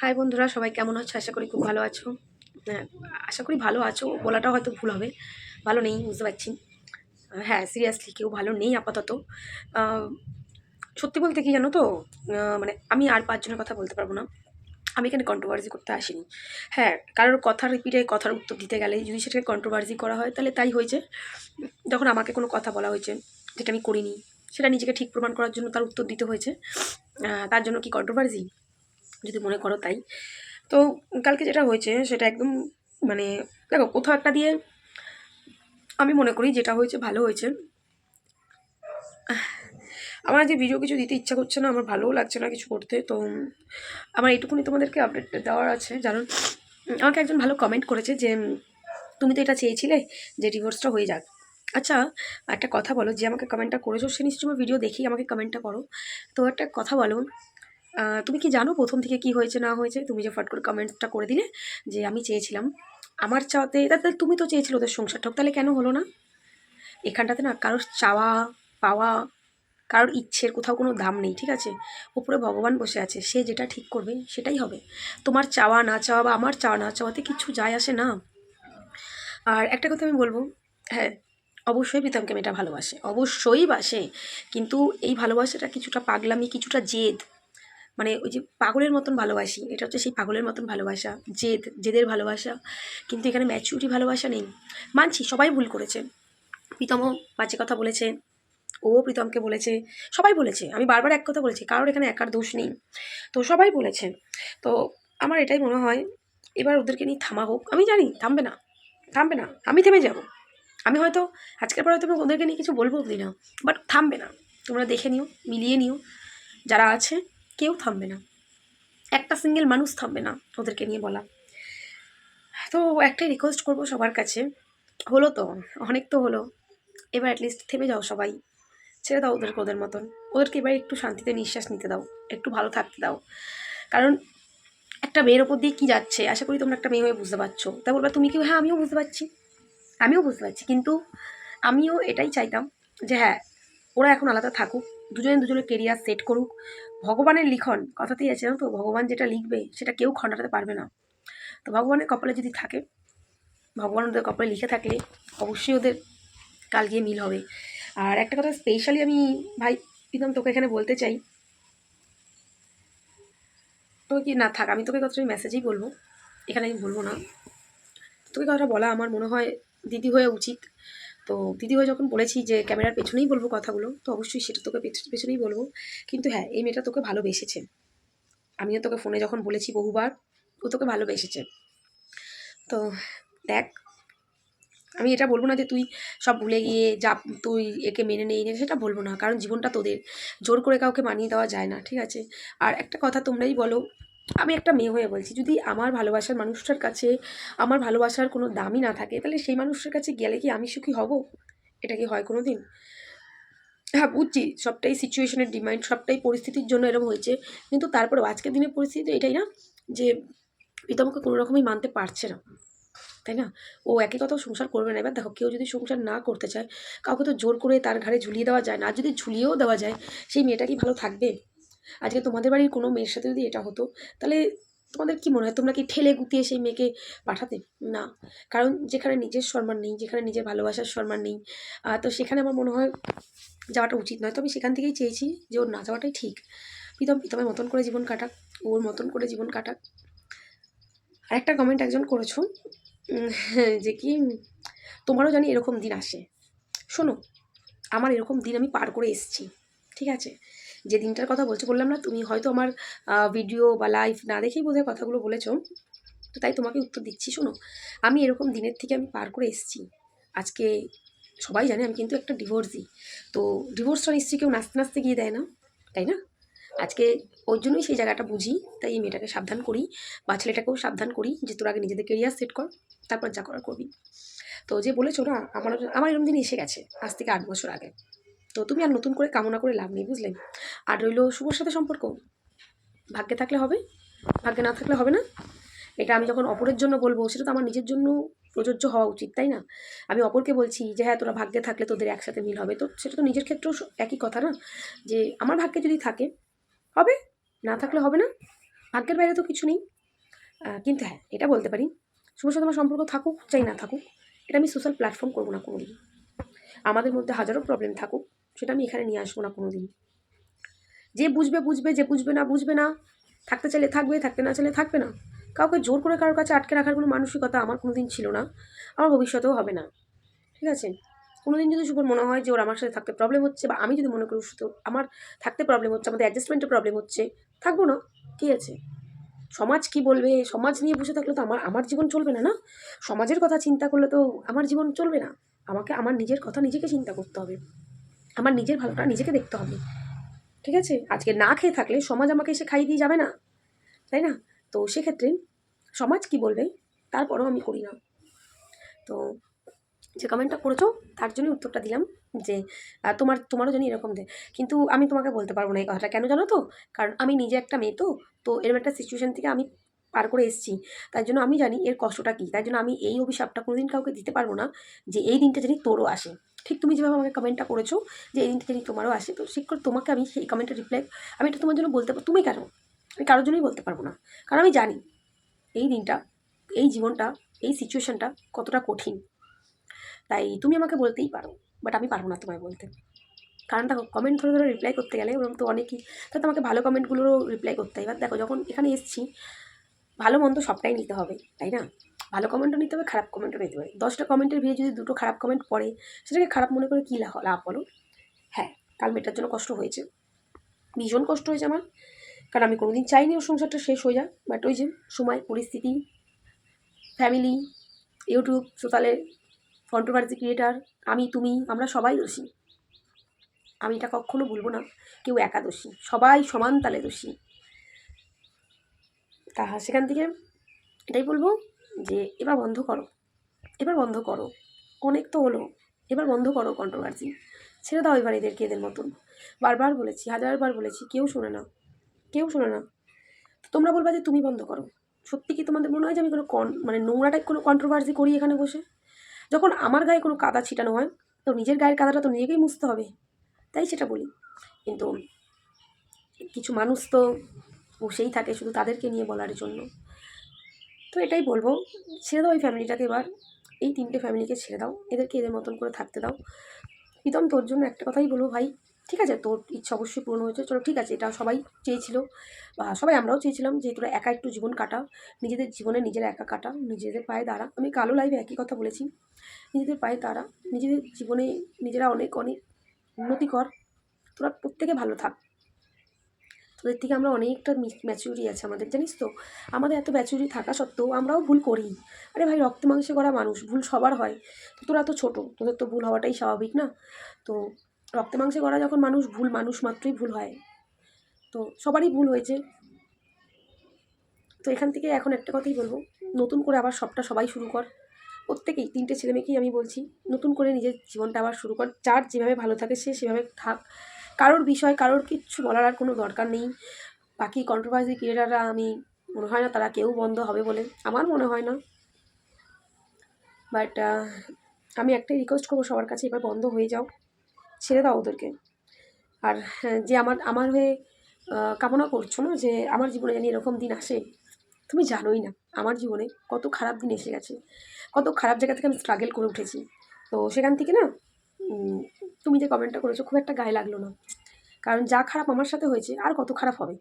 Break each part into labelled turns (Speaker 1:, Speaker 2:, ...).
Speaker 1: High বন্ধুরা, সবাই কেমন আছো? আশা করি খুব ভালো আছো। হ্যাঁ আশা করি ভালো আছো। বলাটা হয়তো ভুল হবে। ভালো নেই, বুঝতে পারছি। হ্যাঁ সিরিয়াসলি কেউ ভালো নেই আপাতত। সত্যি বলতে কি জানো তো? মানে আমি আর পাঁচজনের কথা বলতে পারব না। আমি এখানে কন্ট্রোভার্সি করতে আসিনি। হ্যাঁ কারোর কথার রিপিটে কথার উত্তর দিতে গেলে যদি সেটাকে কন্ট্রোভার্সি করা হয়, তাহলে তাই হয়েছে। যখন আমাকে কোনো কথা বলা হয়েছে, যেটা আমি করিনি, সেটা নিজেকে ঠিক প্রমাণ করার জন্য তার উত্তর দিতে হয়েছে। তার জন্য কি কন্ট্রোভার্সি যদি মনে করো তাই। তো কালকে যেটা হয়েছে সেটা একদম মানে দেখো কোথাও একটা দিয়ে আমি মনে করি যেটা হয়েছে ভালো হয়েছে। আমার যে ভিডিও কিছু দিতে ইচ্ছা করছে না, আমার ভালোও লাগছে না কিছু করতে। তো আমার এইটুকুনি তোমাদেরকে আপডেট দেওয়ার আছে। কারণ আমাকে একজন ভালো কমেন্ট করেছে যে, তুমি তো এটা চেয়েছিলে যে ডিভোর্সটা হয়ে যাক। আচ্ছা একটা কথা বলো, যে আমাকে কমেন্টটা করেছ, সে নিশ্চয়ই ভিডিও দেখি আমাকে কমেন্টটা করো। তো একটা কথা বলো তুমি কি জানো প্রথম থেকে কি হয়েছে, না হয়েছে? তুমি যে ফট করে কমেন্টটা করে দিলে যে আমি চেয়েছিলাম, আমার চাওয়াতে তাতে তুমি তো চেয়েছিলে ওদের সংসার হোক তাহলে কেন হলো না? এখানটাতে না কারোর চাওয়া, পাওয়া, কারোর ইচ্ছের কোথাও কোনো দাম নেই, ঠিক আছে? উপরে ভগবান বসে আছে, সে যেটা ঠিক করবে, সেটাই হবে। তোমার চাওয়া না চাওয়া বা আমার চাওয়া না চাওয়াতে কিছু যায় আসে না। আর একটা কথা আমি বলব হ্যাঁ অবশ্যই প্রীতমকে মেয়েটা ভালোবাসে, অবশ্যই বাসে, কিন্তু এই ভালোবাসাটা কিছুটা পাগলামি, কিছুটা জেদ মানে ওই যে পাগলের মতন ভালোবাসি, এটা হচ্ছে সেই পাগলের মতন ভালোবাসা, জেদ, জেদের ভালোবাসা। কিন্তু এখানে ম্যাচুরিটি ভালোবাসা নেই। মানছি, সবাই ভুল করেছে। প্রীতমও বাজে কথা বলেছে, ও প্রীতমকে বলেছে, সবাই বলেছে। আমি বারবার এক কথা বলেছি, কারোর এখানে একার দোষ নেই। তো সবাই বলেছে। তো আমার এটাই মনে হয়, এবার ওদেরকে নিয়ে থামা হোক। আমি জানি, থামবে না থামবে না, আমি থেমে যাব। আমি হয়তো, আজকের পর হয়তো ওদেরকে নিয়ে কিছু বলব অবধি না বাট থামবে না। তোমরা দেখে নিও, মিলিয়ে নিও, যারা আছে কেউ থামবে না। একটা সিঙ্গেল মানুষ থামবে না ওদেরকে নিয়ে বলা। তো একটাই রিকোয়েস্ট করব সবার কাছে। হলো তো, অনেক তো হলো। এবার অ্যাটলিস্ট থেমে যাও সবাই। ছেড়ে দাও ওদেরকে ওদের মতন। ওদেরকে এবার একটু শান্তিতে নিঃশ্বাস নিতে দাও। একটু ভালো থাকতে দাও। কারণ একটা মেয়ের ওপর দিয়ে কী যাচ্ছে? আশা করি তোমরা একটা মেয়ে হয়ে বুঝতে পারছ। তা বলবা, তুমি কি হ্যাঁ আমিও বুঝতে পারছি। আমিও বুঝতে পারছি। কিন্তু আমিও এটাই চাইতাম যে হ্যাঁ ওরা এখন আলাদা থাকুক। দুজনে দুজনের কেরিয়ার সেট করুক। ভগবানের লিখন, কথাতেই আছে তো, ভগবান যেটা লিখবে, সেটা কেউ খণ্ডাতে পারবে না। তো ভগবানের কপালে যদি থাকে, ভগবান ওদের কপালে লিখে থাকলে অবশ্যই ওদের কাল গিয়ে মিল হবে। আর একটা কথা স্পেশালি আমি, ভাই, প্রীতম, তোকে এখানে বলতে চাই। তোকে কি, না থাক, আমি তোকে কথাটা মেসেজেই বলব। এখানে আমি বলব না। তোকে কথাটা বলা আমার মনে হয় দিদি হয়ে উচিত। তো দিদি হয়ে যখন বলেছি যে ক্যামেরার পেছনেই বলব কথাগুলো, তো অবশ্যই সেটা তোকে পেছ- পেছনেই বলব। কিন্তু হ্যাঁ এই মেয়েটা তোকে ভালোবেসেছে। আমিও তোকে ফোনে যখন বলেছি বহুবার, ও তোকে ভালোবেসেছে। তো দেখ, আমি এটা বলব না যে তুই সব ভুলে গিয়ে যা তুই একে মেনে নেই নে, সেটা বলব না। কারণ জীবনটা তোদের। জোর করে কাউকে মানিয়ে দেওয়া যায় না, ঠিক আছে? আর একটা কথা তোমরাই বলো আমি একটা মেয়ে হয়ে বলছি, যদি আমার ভালোবাসার মানুষটার কাছে আমার ভালোবাসার কোনো দামই না থাকে, তাহলে সেই মানুষটার কাছে গেলে কি আমি সুখী হব? এটা কি হয় কোনো দিন হ্যাঁ বুঝছি, সবটাই সিচুয়েশনের ডিমান্ড সবটাই পরিস্থিতির জন্য এরকম হয়েছে, কিন্তু তারপরেও আজকের দিনের পরিস্থিতি তো এটাই না, যে প্রীতমকে কোনো রকমই মানতে পারছে না, তাই না? ও একই কথা সংসার করবে না, এবার দেখো, কেউ যদি সংসার না করতে চায়, কাউকে তো জোর করে তার ঘাড়ে ঝুলিয়ে দেওয়া যায় না যদি ঝুলিয়েও দেওয়া যায়, সেই মেয়েটা কি ভালো থাকবে? আজকে তোমাদের বাড়ির কোনো মেয়ের সাথে যদি এটা হতো, তাহলে তোমাদের কি মনে হয়? তোমরা কি ঠেলে গুতিয়ে সেই মেয়েকে পাঠাতে? না। কারণ যেখানে নিজের সম্মান নেই, যেখানে নিজের ভালোবাসার সম্মান নেই তো সেখানে আমার মনে হয় যাওয়াটা উচিত নয়। তো আমি সেখান থেকেই চেয়েছি যে ওর না যাওয়াটাই ঠিক। প্রীতম, প্রীতমের মতন করে জীবন কাটাক, ওর মতন করে জীবন কাটাক। আর একটা কমেন্ট একজন করেছ যে কি, তোমারও জানি এরকম দিন আসে। শোনো, আমার এরকম দিন আমি পার করে এসেছি। ঠিক আছে? যে দিনটার কথা বলছো, বললাম না, তুমি হয়তো আমার ভিডিও বা লাইভ না দেখেই বোধহয় কথাগুলো বলেছ। তো তাই তোমাকে উত্তর দিচ্ছি, শোনো। আমি এরকম দিনের থেকে আমি পার করে এসেছি। আজকে সবাই জানে আমি কিন্তু একটা ডিভোর্সই তো ডিভোর্সটা নিশ্চয়ই কেউ নাচতে নাচতে গিয়ে দেয় না, তাই না? আজকে ওই জন্যই সেই জায়গাটা বুঝি, তাই এই মেয়েটাকে সাবধান করি বা ছেলেটাকেও সাবধান করি যে তোর আগে নিজেদের কেরিয়ার সেট কর, তারপর যা করার করবি। তো যে বলেছ না, আমার আমার এরকম দিন এসে গেছে, আজ থেকে আট বছর আগে। তো তুমি আর নতুন করে কামনা করে লাভ নেই বুঝলেন আর রইল শুভর সাথে সম্পর্ক। ভাগ্যে থাকলে হবে, ভাগ্যে না থাকলে হবে না। এটা আমি যখন অপরের জন্য বলব, সেটা তো আমার নিজের জন্য প্রযোজ্য হওয়া উচিত, তাই না? আমি অপরকে বলছি যে হ্যাঁ তোরা ভাগ্যে থাকলে তোদের একসাথে মিল হবে। তো সেটা তো নিজের ক্ষেত্রেও একই কথা না? যে, আমার ভাগ্যে যদি থাকে, হবে? না থাকলে হবে না? ভাগ্যের বাইরে তো কিছু নেই। কিন্তু হ্যাঁ এটা বলতে পারি। শুভর সাথে আমার সম্পর্ক থাকুক, চাই না থাকুক, এটা আমি সোশ্যাল প্ল্যাটফর্ম করব না কোনোদিন। আমাদের মধ্যে হাজারো প্রবলেম থাকুক। সেটা আমি এখানে নিয়ে আসব না কোনো দিন যে বুঝবে বুঝবে, যে বুঝবে না বুঝবে না। থাকতে চাইলে থাকবে, থাকতে না চাইলে থাকবে না। কাউকে জোর করে কারোর কাছে আটকে রাখার কোনো মানসিকতা আমার কোনো দিন ছিল না। আমার ভবিষ্যতেও হবে না। ঠিক আছে? কোনো দিন যদি শুভর মনে হয় যে ওর আমার সাথে থাকতে প্রবলেম হচ্ছে বা আমি যদি মনে করি সাথে আমার থাকতে প্রবলেম হচ্ছে, আমাদের অ্যাডজাস্টমেন্টে প্রবলেম হচ্ছে, থাকব না। ঠিক আছে? সমাজ কি বলবে? সমাজ নিয়ে বসে থাকলে তো আমার আমার জীবন চলবে না না? সমাজের কথা চিন্তা করলে তো আমার জীবন চলবে না। আমাকে, আমার নিজের কথা নিজেকে চিন্তা করতে হবে। আমার নিজের ভালোটা নিজেকে দেখতে হবে। ঠিক আছে? আজকে না খেয়ে থাকলে সমাজ আমাকে এসে খাইয়ে দিয়ে যাবে না। তাই না? তো সেক্ষেত্রে সমাজ কি বলবে? তারপরেও আমি করি না। তো যে কমেন্টটা করেছ, তার জন্য উত্তরটা দিলাম যে তোমার, তোমারও জানি এরকম দে। কিন্তু আমি তোমাকে বলতে পারব না এই কথাটা। কেন জানো তো? কারণ আমি নিজে একটা মেয়ে তো। তো এরকম একটা সিচুয়েশন থেকে আমি পার করে এসেছি। তাই জন্য আমি জানি এর কষ্টটা কী। তাই জন্য আমি এই অভিশাপটা কোনোদিন কাউকে দিতে পারব না যে, এই দিনটা জানি তোরও আসে। ঠিক তুমি যেভাবে আমাকে কমেন্টটা করেছ যে এই জানি তোমারও আসে, তো ঠিক করে তোমাকে আমি সেই কমেন্টের রিপ্লাই আমি এটা তোমার জন্য বলতে পার তুমি কেন? আমি কারোর জন্যই বলতে পারব না। কারণ আমি জানি এই দিনটা, এই জীবনটা, এই সিচুয়েশানটা কতটা কঠিন। তাই তুমি আমাকে বলতেই পারো বাট আমি পারব না তোমায় বলতে। কারণ দেখো কমেন্ট ধরে ধরে রিপ্লাই করতে গেলে ওরকম তো অনেকই তাহলে তোমাকে ভালো কমেন্টগুলোরও রিপ্লাই করতে হয়। এবার দেখো, যখন এখানে এসেছি, ভালো মন্দ সবটাই নিতে হবে, তাই না? ভালো কমেন্টও নিতে হবে, খারাপ কমেন্টও নিতে হবে দশটা কমেন্টের ভিড়ে যদি দুটো খারাপ কমেন্ট পড়ে, সেটাকে খারাপ মনে করে কী লাভ লাভ বলো? হ্যাঁ কাল মেয়েটার জন্য কষ্ট হয়েছে। ভীষণ কষ্ট হয়েছে আমার। কারণ আমি কোনোদিন চাইনি ওর সংসারটা শেষ হয়ে যাক বাট ওই যে সময়, পরিস্থিতি ফ্যামিলি ইউটিউব সোশ্যালের কন্ট্রোভার্সি ক্রিয়েটার আমি, তুমি, আমরা সবাই দোষী। আমি এটা কখনো বলব না, কেউ একা দোষী সবাই সমান তালে দোষী। তা সেখান থেকে এটাই বলব। যে এবার বন্ধ করো। এবার বন্ধ করো। অনেক তো হলো। এবার বন্ধ করো কন্ট্রোভার্সি ছেড়ে দাও এবার এদেরকে এদের মতন। বারবার বলেছি, হাজারবার বলেছি, কেউ শোনে না। কেউ শোনে না। তোমরা বলবা যে তুমি বন্ধ করো। সত্যি কি তোমাদের মনে হয় যে আমি কোনো কন মানে নোংরাটাই কোনো কন্ট্রোভার্সি করি এখানে বসে? যখন আমার গায়ে কোনো কাদা ছিটানো হয়, তো নিজের গায়ের কাদাটা তো নিজেকেই মুছতে হবে। তাই সেটা বলি। কিন্তু কিছু মানুষ তো বসেই থাকে শুধু তাদেরকে নিয়ে বলার জন্য। তো এটাই বলব। ছেড়ে দাও এই ফ্যামিলিটাকে এবার। এই তিনটে ফ্যামিলিকে ছেড়ে দাও। এদেরকে এদের মতন করে থাকতে দাও। প্রীতম, তোর জন্য একটা কথাই বলব ভাই। ঠিক আছে, তোর ইচ্ছা অবশ্যই পূরণ হয়েছে। চলো, ঠিক আছে, এটা সবাই চেয়েছিল। বা সবাই আমরাও চেয়েছিলাম যে তোরা একা একটু জীবন কাটা। নিজেদের জীবনে নিজেরা একা কাটা। নিজেদের পায়ে দাঁড়া। আমি কালো লাইভে একই কথা বলেছি। নিজেদের পায়ে দাঁড়া। নিজেদের জীবনে নিজেরা অনেক অনেক উন্নতি কর। তোরা প্রত্যেকে ভালো থাক। তোদের থেকে আমরা অনেকটা ম্যাচুরিটি আছে আমাদের, জানিস তো? আমাদের এত ম্যাচুরিটি থাকা সত্ত্বেও আমরাও ভুল করি। আরে ভাই, রক্ত মাংসে করা মানুষ, ভুল সবার হয়। তো তোরা তো ছোটো, তোদের তো ভুল হওয়াটাই স্বাভাবিক না? তো রক্তে মাংসে করা যখন মানুষ ভুল, মানুষ মাত্রই ভুল হয়। তো সবারই ভুল হয়েছে। তো এখান থেকে এখন একটা কথাই বলব, নতুন করে আবার সবটা সবাই শুরু কর। প্রত্যেকেই, তিনটে ছেলে মেয়েকেই আমি বলছি, নতুন করে নিজের জীবনটা আবার শুরু কর। যার যেভাবে ভালো থাকে, সে সেভাবে থাক। কারোর বিষয় কারোর কিচ্ছু বলার আর কোনো দরকার নেই। বাকি কন্ট্রোভার্সি ক্রিয়েটাররা আমি মনে হয় না তারা কেউ বন্ধ হবে বলে আমার মনে হয় না। বাট আমি একটাই রিকোয়েস্ট করব সবার কাছে এবার বন্ধ হয়ে যাও। ছেড়ে দাও ওদেরকে। আর হ্যাঁ, যে আমার আমার হয়ে কামনা করছ না যে আমার জীবনে জানি এরকম দিন আসে তুমি জানোই না আমার জীবনে কত খারাপ দিন এসে গেছে। কত খারাপ জায়গা থেকে আমি স্ট্রাগল করে উঠেছি। তো সেখান থেকে না তুমি যে কমেন্টটা করেছ খুব একটা গায়ে লাগল না। কারণ যা খারাপ আমার সাথে হয়েছে, আর কত খারাপ হবে?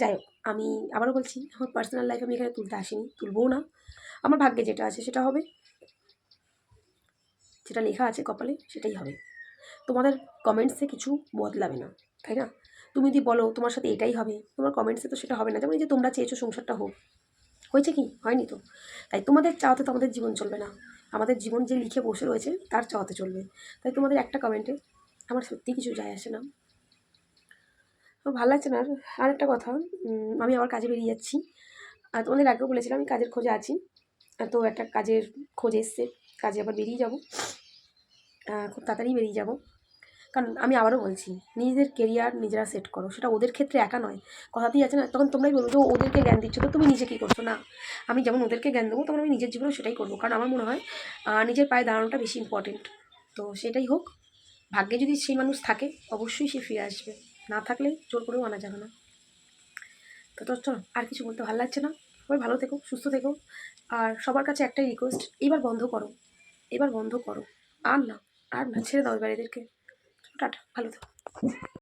Speaker 1: যাই হোক, আমি আবারও বলছি, আমার পার্সোনাল লাইফ আমি এখানে তুলতে আসিনি, তুলবও না। আমার ভাগ্যে যেটা আছে সেটা হবে, যেটা লেখা আছে কপালে সেটাই হবে। তোমাদের কমেন্টসে কিছু বদলাবে না, তাই না? তুমি যদি বলো তোমার সাথে এটাই হবে, তোমার কমেন্টসে তো সেটা হবে না। যেমন যে তোমরা চেয়েছো সংসারটা হোক, হয়েছে কি? হয়নি তো? তাই তোমাদের চাওয়াতে তোমাদের জীবন চলবে না। আমাদের জীবন যে লিখে বসে রয়েছে, তার চাওয়াতে চলবে। তাই তোমাদের একটা কমেন্টে আমার সত্যি কিছু যায় আসে না। আমার ভালো লাগছে না। আর একটা কথা আমি আবার কাজে বেরিয়ে যাচ্ছি। আর তোমাদের আগেও বলেছিলাম, আমি কাজের খোঁজে আছি। তো একটা কাজের খোঁজ এসছে, কাজে আবার বেরিয়ে যাব। খুব তাড়াতাড়ি বেরিয়ে যাব। কারণ আমি আবারও বলছি, নিজেদের কেরিয়ার নিজেরা সেট করো। সেটা ওদের ক্ষেত্রে একা নয়, কথাতেই আছে না? তখন তোমরাই বলব যে ওদেরকে জ্ঞান দিচ্ছ তো তুমি নিজে কী করছ? না, আমি যেমন ওদেরকে জ্ঞান দেবো, তখন আমি নিজের জীবনেও সেটাই করব। কারণ আমার মনে হয় নিজের পায়ে দাঁড়ানোটা বেশি ইম্পর্টেন্ট তো সেটাই হোক, ভাগ্যে যদি সেই মানুষ থাকে, অবশ্যই সে ফিরে আসবে। না থাকলে জোর করেও আনা যাবে না। তো তো চলো, আর কিছু বলতে ভালো লাগছে না? সবাই ভালো থেকো, সুস্থ থেকো। আর সবার কাছে একটাই রিকোয়েস্ট এবার বন্ধ করো। এবার বন্ধ করো। আর না আর না, ছেড়ে দাও এবার এদেরকে। টাটা ভালো থেকো